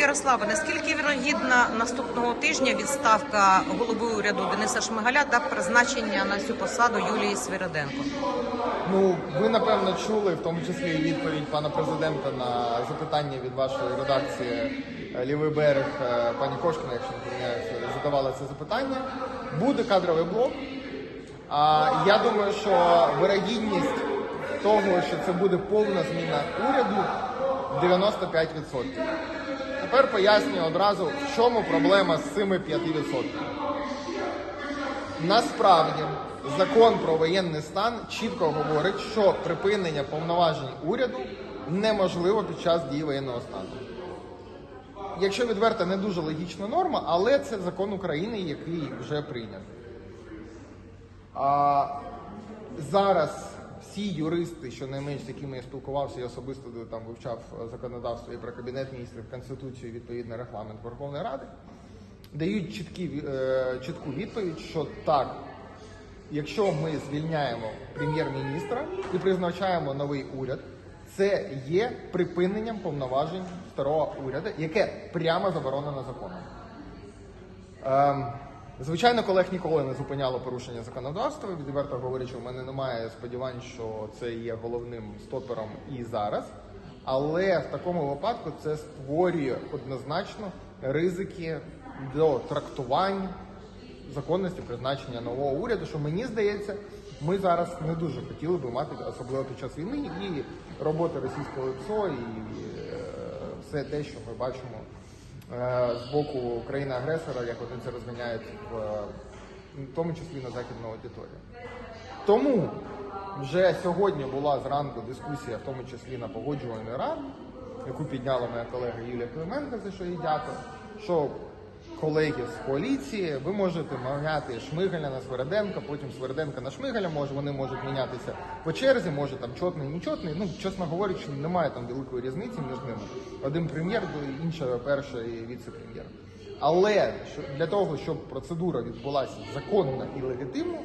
Ярославе, наскільки вірогідна наступного тижня відставка голови уряду Дениса Шмигаля та призначення на цю посаду Юлії Свириденко? Ну, ви напевно чули, в тому числі відповідь пана президента на запитання від вашої редакції е, Лівий берег е, пані Кошкіна, якщо не задавала це запитання. Буде кадровий блок. А я думаю, що вирогідність того, що це буде повна зміна уряду, 95%. Тепер пояснюю одразу, в чому проблема з цими 5%. Насправді закон про воєнний стан чітко говорить, що припинення повноважень уряду неможливо під час дії воєнного стану. Якщо відверто, не дуже логічна норма, але це закон України, який вже прийнятий. А зараз всі юристи, щонайменш з якими я спілкувався, я особисто там вивчав е, законодавство і про кабінет міністрів, конституцію, і, відповідно регламент Верховної Ради, дають чіткі, е, чітку відповідь, що так, якщо ми звільняємо прем'єр-міністра і призначаємо новий уряд, це є припиненням повноважень старого уряду, яке прямо заборонено законом. Ем, звичайно, колег ніколи не зупиняло порушення законодавства. Відверто говорячи, у мене немає сподівань, що це є головним стопером і зараз. Але в такому випадку це створює однозначно ризики до трактувань законності призначення нового уряду, що мені здається, ми зараз не дуже хотіли би мати, особливо під час війни, і роботи російського ПСО, і е, все те, що ми бачимо з боку країни-агресора, як вони це розміняють в, е, в тому числі на західну аудиторію. Тому вже сьогодні була зранку дискусія, в тому числі на погоджувальний раді, яку підняла моя колега Юлія Клименко, за що їй дякую, що колеги з коаліції, ви можете міняти Шмигаля на Свериденка, потім Свериденка на Шмигаля, може вони можуть мінятися по черзі, може там чотний, нечотний. Ну, чесно говорячи, немає там великої різниці між ними. Один прем'єр, інший перший віце-прем'єр. Але для того, щоб процедура відбулася законно і легітимно,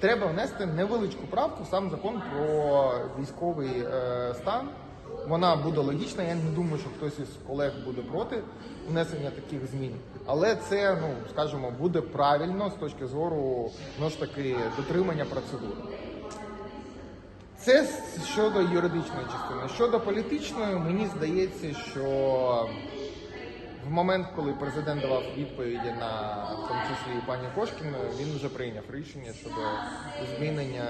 треба внести невеличку правку в сам закон про військовий е, стан. Вона буде логічна. Я не думаю, що хтось із колег буде проти внесення таких змін. Але це, ну скажімо, буде правильно з точки зору ну ж таки дотримання процедури. Це щодо юридичної частини. Щодо політичної, мені здається, що в момент, коли президент давав відповіді на в тому числі пані Кошкіну, він вже прийняв рішення щодо змінення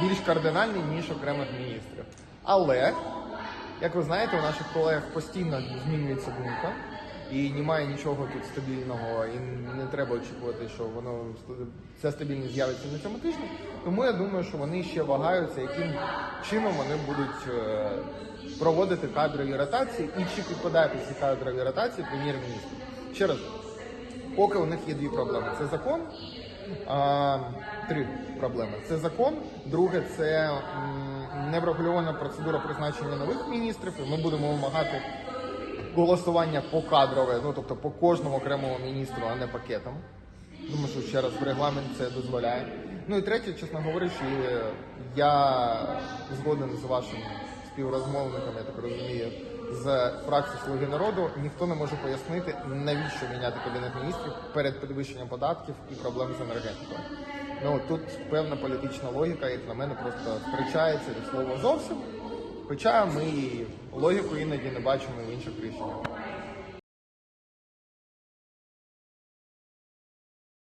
більш кардинальні, ніж окремих міністрів. Але, як ви знаєте, у наших колег постійно змінюється думка. І немає нічого тут стабільного, і не треба очікувати, що воно ця стабільність з'явиться на цьому тижні. Тому я думаю, що вони ще вагаються, яким чином вони будуть е, проводити кадрові ротації і чи підпадає під ці кадрові ротації прем'єр-міністр. Ще раз, поки у них є дві проблеми: це закон. А, три проблеми: це закон. Друге, це неврегульована процедура призначення нових міністрів. І ми будемо вимагати голосування по кадрове, ну тобто по кожному окремому міністру, а не пакетом. Думаю, що ще раз регламент це дозволяє. Ну і третє, чесно говорячи, я згоден з вашим співрозмовником, я так розумію, з фракції Слуги народу. Ніхто не може пояснити, навіщо міняти кабінет міністрів перед підвищенням податків і проблем з енергетикою. Ну тут певна політична логіка, як на мене, просто втрачається від слова зовсім. Хоча ми логіку іноді не бачимо в інших рішеннях.